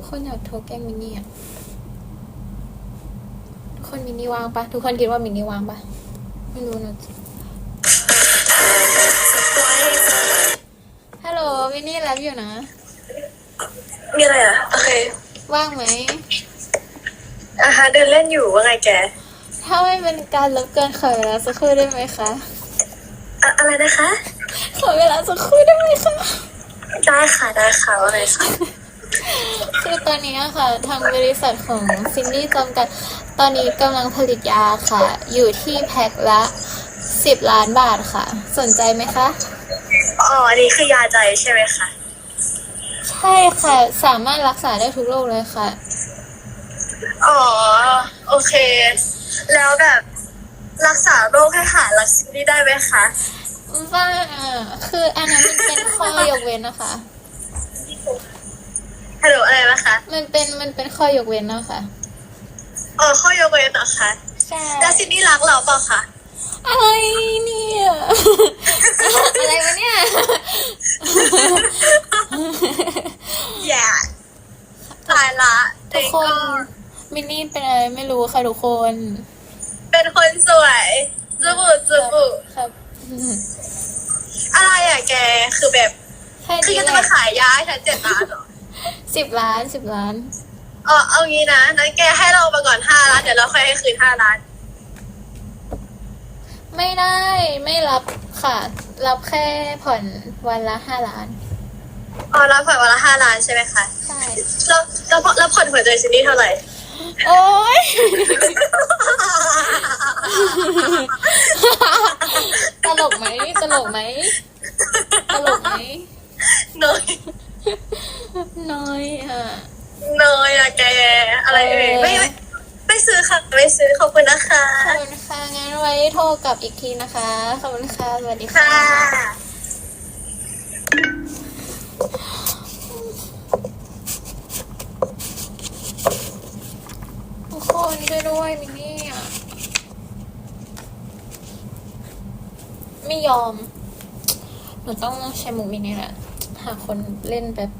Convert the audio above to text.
ทุกคนอยากโทรแกล้งมินนี่อะทุกคนมินนี่ว่างปะทุกคนคิดว่ามินนี่ว่างปะไม่รู้นะฮัลโหลมินนี่รับอยู่นะ มีอะไรอะ โอเค ว่างไหมอาฮะเดินเล่นอยู่ว่าไงแก ถ้าไม่เป็นการรบกวนขอเวลาสักครู่ได้ไหมคะอะอะไรนะคะ ขอเวลาสักครู่ได้ไหมคะ ได้ค่ะ ได้ค่ะว่าไงคะ คือตอนนี้อะค่ะทางบริษัทของซินดี้จำกัด ตอนนี้กำลังผลิตยาค่ะ อยู่ที่แพ็คละสิบล้านบาทค่ะ สนใจไหมคะ อ๋อ อันนี้คือยาใจใช่ไหมคะ ใช่ค่ะ สามารถรักษาได้ทุกโรคเลยค่ะ อ๋อ โอเค แล้วแบบรักษาโรคให้หายรักซินดี้ได้ไหมคะ ว่าคืออันนั้นมันเป็นข้อยกเว้นนะคะ ฮัลโหลอะไรนะคะมันเป็นมันเป็นข้อยกเว้นนะคะอ๋อข้อยกเว้นเหรอคะใช่แล้วซินดี้รักเราเปล่าคะอะไรเนี่ย อะไรวะเนี่ย อย่าตายละทุกคนมินนี่เป็นอะไรไม่รู้ค่ะทุกคน เป็นคนสวยจุบุจุบุครับ อะไรอะแกคือแบบแค่คือนี้แกแหจะละมาขายยาให้ฉันเจ็ดล้านเหรอ สิบล้านสิบล้าน เออเอางี้นะนั้นแกให้เรามาก่อนห้าล้านเดี๋ยวเราค่อยให้คืนห้าล้าน ไม่ได้ไม่รับค่ะ รับแค่ผ่อนวันละห้าล้าน อ๋อรับผ่อนวันละห้าล้านใช่ไหมคะใช่ แล้วแล้วแล้วผ่อนหัวใจซินดี้เท่าไหร่ โอ๊ย ตลกไหมตลกไหมตลกไหมน้อย น้อยอะน้อยอะแก อะไรเอ่ยเออไม่ไม่ไม่ซื้อค่ะ ไม่ซื้อขอบคุณนะคะ ขอบคุณค่ะงั้นไว้โทรกลับอีกทีนะคะ ขอบคุณค่ะสวัสดีค่ะ ค่ะทุกคนช่วยด้วยมินนี่อะไม่ยอม หนูต้องใช้มุกมินนี่แหละ หาคนเล่นแบบ